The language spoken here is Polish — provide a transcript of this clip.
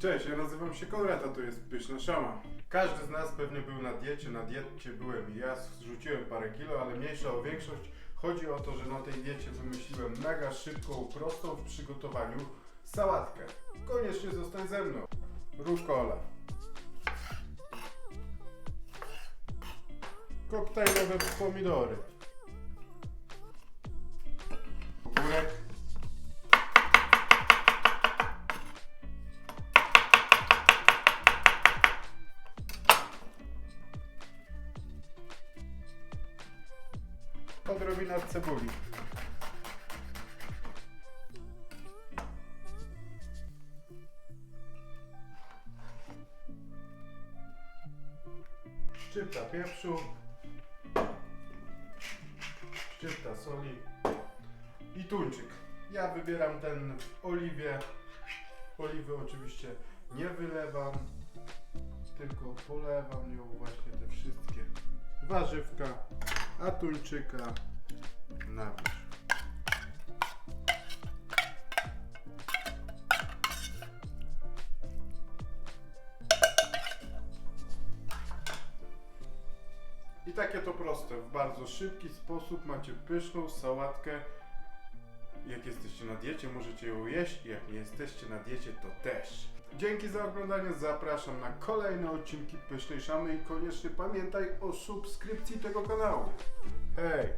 Cześć, ja nazywam się Konrad, a to jest Pyszna Szama. Każdy z nas pewnie był na diecie, na diecie byłem i ja, zrzuciłem parę kilo, ale mniejsza o większość. Chodzi o to, że na tej diecie wymyśliłem mega szybką, prostą w przygotowaniu sałatkę. Koniecznie zostań ze mną. Rukola. Koktajlowe pomidory. Odrobina cebuli. Szczypta pieprzu. Szczypta soli. I tuńczyk. Ja wybieram ten w oliwie. Oliwy oczywiście nie wylewam, tylko polewam ją właśnie te wszystkie warzywka, a tuńczyka na wierzch. I takie to proste, w bardzo szybki sposób macie pyszną sałatkę. Jak jesteście na diecie, możecie ją jeść, jak nie jesteście na diecie, to też. Dzięki za oglądanie, zapraszam na kolejne odcinki Pysznej Szamy i koniecznie pamiętaj o subskrypcji tego kanału. Hej!